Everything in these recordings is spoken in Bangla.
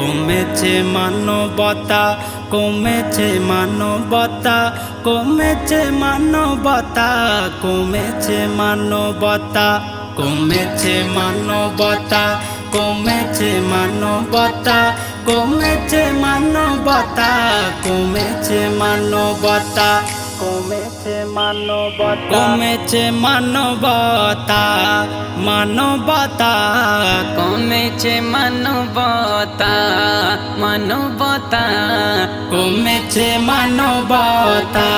কমেছে মানবতা কমেছে মানবতা কমেছে মানবতা কমেছে মানবতা কমেছে মানবতা কমেছে মানবতা কমেছে মানবতা কমেছে মানবতা। কমেছে মানবতা। কমেছে মানবতা মানবতা কমেছে মানবতা মানবতা কমেছে মানবতা।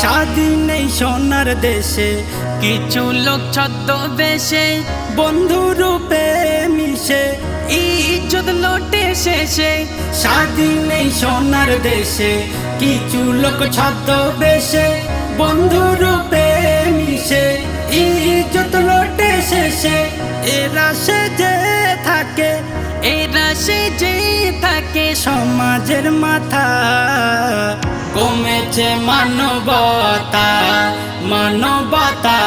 স্বাধীন এই সোনার দেশে কিছু লোক ছদ্মবেশে বন্ধু রূপে মিশে ইজ্জত লোটে শেষে স্বাধীন এই সোনার দেশে কিছু লোক ছদ্মবেশে, বন্ধু রূপে মিশে, ইজ্জত লোটে শেষে। এরা সেজে থাকে, এরা যে থাকে সমাজের মাথা। কমেছে মানবতা মানবতা,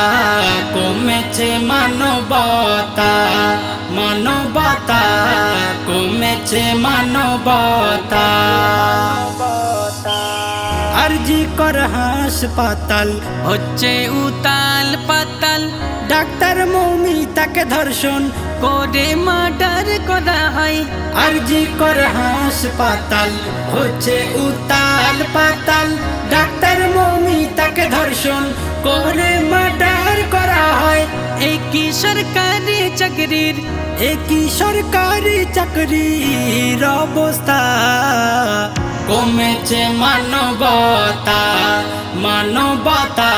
কমেছে মানবতা মানবতা। কমেছে মানবতা। আরজি কর হাসপাতাল, হচ্ছে উতাল পাতাল। ডাক্তার মৌমি তাকে ধর্ষণ করে মার্ডার করা হয়। আরজি কর হাসপাতাল, হচ্ছে উতাল পাতাল। ডাক্তার মৌমি তাকে ধর্ষণ করে সরকারি চাকরির একই সরকারি চাকরির অবস্থা। কমেছে মানবতা মানবতা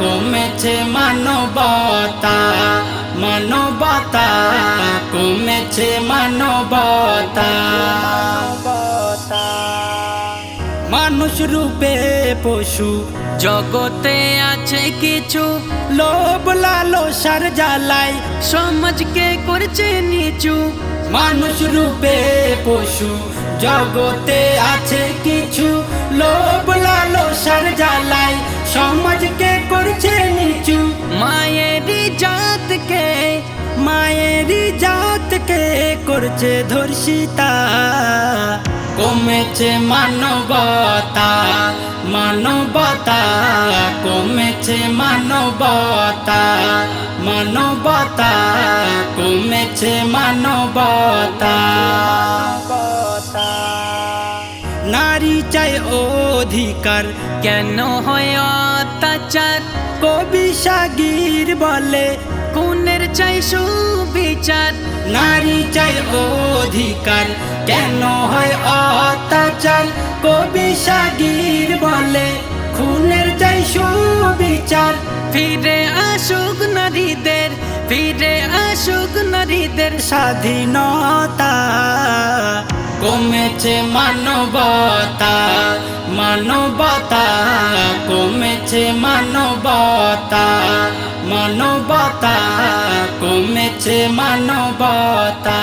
কমেছে মানবতা মানবতা কমেছে মানবতা। মানুষ রূপে পশু। জগতে আছে কিছু, লোভ লালসার জ্বালায় সমাজকে করছে নিচু। মানুষ রূপে পশু, জগতে আছে কিছু, লোভ লালসার জ্বালায় সমাজকে করছে নিচু। মায়েরই জাতকে মায়েরই জাতকে করছে ধর্ষিতা। কমেছে মানবতা মানবতা কমেছে মানবতা মানবতা কমেছে মানবতা। নারী চাই অধিকার কেন হয় অত্যাচার। কবি সাগির বলে, খুনের চাই সুবিচার। নারী চাই অধিকার। কেন হয় অত্যাচার? কবি সাগির বলে, খুনের চাই সুবিচার। ফিরে আসুক নারীদের, ফিরে আসুক নারীদের স্বাধীনতা। কমেছে মানবতা মানবতা কমেছে মানবতা মানবতা কমেছে মানবতা।